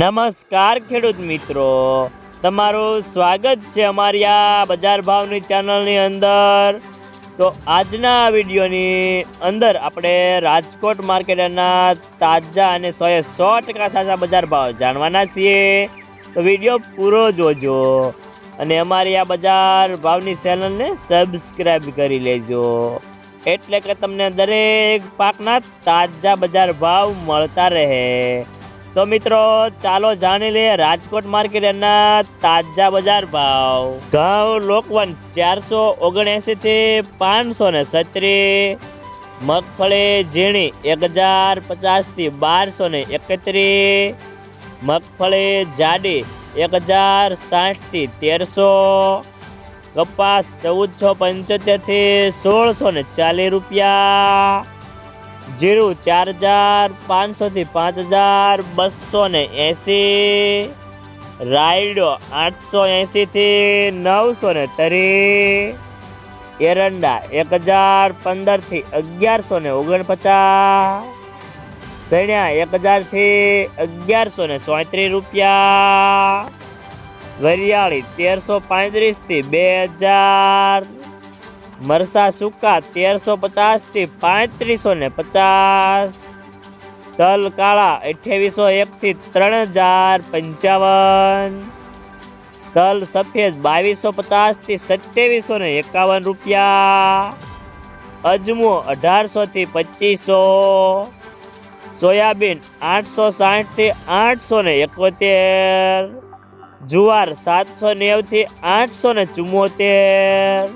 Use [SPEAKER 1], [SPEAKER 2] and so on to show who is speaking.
[SPEAKER 1] નમસ્કાર ખેડૂત મિત્રો. તમારું સ્વાગત છે અમારી આ બજાર ભાવની ચેનલની અંદર. તો આજના વિડીયોની અંદર આપણે રાજકોટ માર્કેટના તાજા અને સોએ સો ટકા સાચા બજાર ભાવ જાણવાના છીએ. તો વીડિયો પૂરો જોજો અને અમારી આ બજાર ભાવની ચેનલને સબસ્ક્રાઈબ કરી લેજો. એટલે કે તમને દરેક પાકના તાજા બજાર ભાવ મળતા રહે. તો મિત્રો, ચાલો જાણી લઈએ રાજકોટ માર્કેટના તાજા બજાર ભાવ. ઘઉં લોકવન ચારસો ઓગણએંસી થી પાંચસો ને સત્રી મગફળી ઝીણી એક હજાર પચાસથી બારસો ને એકત્રીસ, મગફળી જાડી એક હજાર સાઠથી તેરસો, કપાસ ચૌદસો પંચોતેરથી સોળસો ને ચાલીસ રૂપિયા જીરું ચાર હજાર પાંચસોથી પાંચ હજાર બસો ને એંસી, રાયડો આઠસો એંસીથી નવસો ને તરી, એરંડા એક હજાર પંદરથી અગિયારસો ને ઓગણપચાસ, સણ્યા એક હજારથી અગિયારસો ને સોત્રીસ રૂપિયા, વરિયાળી તેરસો પાંત્રીસથી બે હજાર મરસા સૂકા તેરસો પચાસથી પાંત્રીસો ને પચાસ. તલ કાળા અઠ્યાવીસો એક થી ત્રણ હજાર પંચાવન. તલ સફેદ બાવીસો પચાસથી સત્યાવીસો ને એકાવન રૂપિયા. અજમો અઢારસો થી પચીસો. સોયાબીન આઠસો સાઠથી આઠસો ને એકોતેર. જુવાર સાતસો નેવથી આઠસો ને ચુમ્મોતેર.